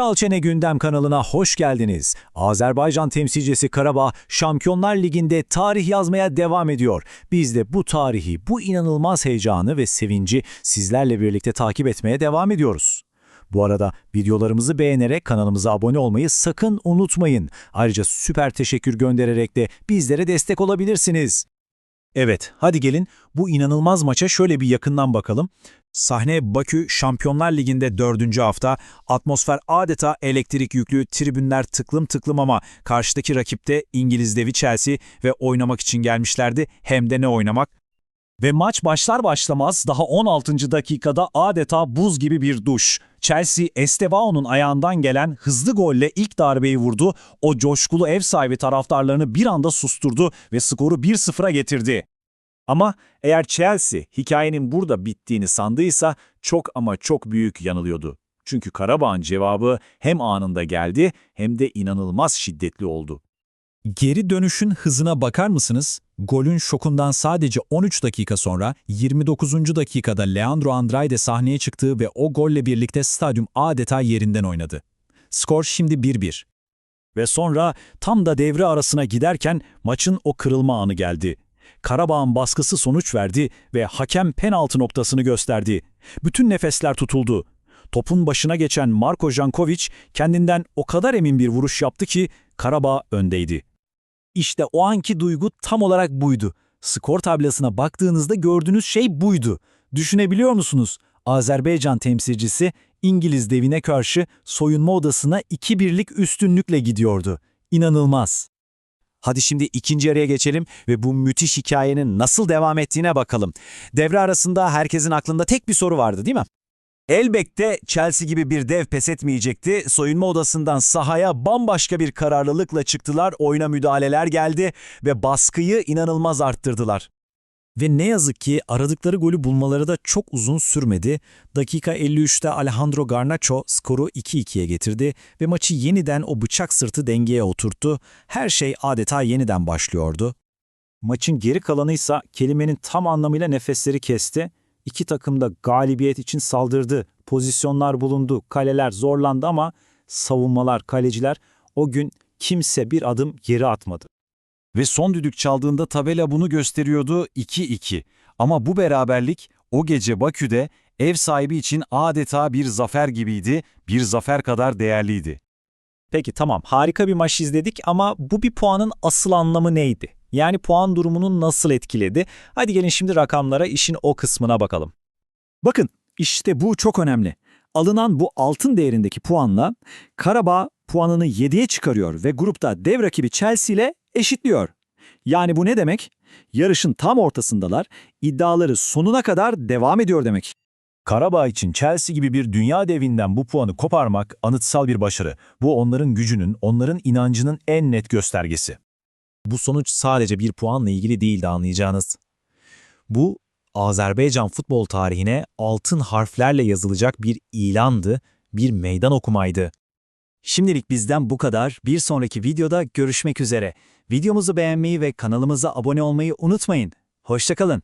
Çalçene Gündem kanalına hoş geldiniz. Azerbaycan temsilcisi Karabağ Şampiyonlar Ligi'nde tarih yazmaya devam ediyor. Biz de bu tarihi, bu inanılmaz heyecanı ve sevinci sizlerle birlikte takip etmeye devam ediyoruz. Bu arada videolarımızı beğenerek kanalımıza abone olmayı sakın unutmayın. Ayrıca süper teşekkür göndererek de bizlere destek olabilirsiniz. Evet, hadi gelin bu inanılmaz maça şöyle bir yakından bakalım. Sahne Bakü Şampiyonlar Ligi'nde dördüncü hafta. Atmosfer adeta elektrik yüklü, tribünler tıklım tıklım ama karşıdaki rakipte İngiliz devi Chelsea ve oynamak için gelmişlerdi. Hem de ne oynamak? Ve maç başlar başlamaz daha 16. dakikada adeta buz gibi bir duş. Chelsea, Estevao'nun ayağından gelen hızlı golle ilk darbeyi vurdu. O coşkulu ev sahibi taraftarlarını bir anda susturdu ve skoru 1-0'a getirdi. Ama eğer Chelsea hikayenin burada bittiğini sandıysa çok ama çok büyük yanılıyordu. Çünkü Karabağ'ın cevabı hem anında geldi hem de inanılmaz şiddetli oldu. Geri dönüşün hızına bakar mısınız? Golün şokundan sadece 13 dakika sonra 29. dakikada Leandro Andrade sahneye çıktı ve o golle birlikte stadyum adeta yerinden oynadı. Skor şimdi 1-1. Ve sonra tam da devre arasına giderken maçın o kırılma anı geldi. Karabağ'ın baskısı sonuç verdi ve hakem penaltı noktasını gösterdi. Bütün nefesler tutuldu. Topun başına geçen Marko Jankovic kendinden o kadar emin bir vuruş yaptı ki Karabağ öndeydi. İşte o anki duygu tam olarak buydu. Skor tablasına baktığınızda gördüğünüz şey buydu. Düşünebiliyor musunuz? Azerbaycan temsilcisi İngiliz devine karşı soyunma odasına 2-1'lik üstünlükle gidiyordu. İnanılmaz. Hadi şimdi ikinci yarıya geçelim ve bu müthiş hikayenin nasıl devam ettiğine bakalım. Devre arasında herkesin aklında tek bir soru vardı değil mi? Elbette Chelsea gibi bir dev pes etmeyecekti. Soyunma odasından sahaya bambaşka bir kararlılıkla çıktılar, oyuna müdahaleler geldi ve baskıyı inanılmaz arttırdılar. Ve ne yazık ki aradıkları golü bulmaları da çok uzun sürmedi. Dakika 53'te Alejandro Garnacho skoru 2-2'ye getirdi ve maçı yeniden o bıçak sırtı dengeye oturttu. Her şey adeta yeniden başlıyordu. Maçın geri kalanıysa kelimenin tam anlamıyla nefesleri kesti. İki takım da galibiyet için saldırdı. Pozisyonlar bulundu, kaleler zorlandı ama savunmalar, kaleciler o gün kimse bir adım geri atmadı. Ve son düdük çaldığında tabela bunu gösteriyordu 2-2. Ama bu beraberlik o gece Bakü'de ev sahibi için adeta bir zafer gibiydi, bir zafer kadar değerliydi. Peki tamam harika bir maç izledik ama bu bir puanın asıl anlamı neydi? Yani puan durumunu nasıl etkiledi? Hadi gelin şimdi rakamlara işin o kısmına bakalım. Bakın işte bu çok önemli. Alınan bu altın değerindeki puanla Karabağ puanını 7'ye çıkarıyor ve grupta dev rakibi Chelsea ile eşitliyor. Yani bu ne demek? Yarışın tam ortasındalar, iddiaları sonuna kadar devam ediyor demek. Karabağ için Chelsea gibi bir dünya devinden bu puanı koparmak anıtsal bir başarı. Bu onların gücünün, onların inancının en net göstergesi. Bu sonuç sadece bir puanla ilgili değildi anlayacağınız. Bu Azerbaycan futbol tarihine altın harflerle yazılacak bir ilandı, bir meydan okumaydı. Şimdilik bizden bu kadar. Bir sonraki videoda görüşmek üzere. Videomuzu beğenmeyi ve kanalımıza abone olmayı unutmayın. Hoşçakalın.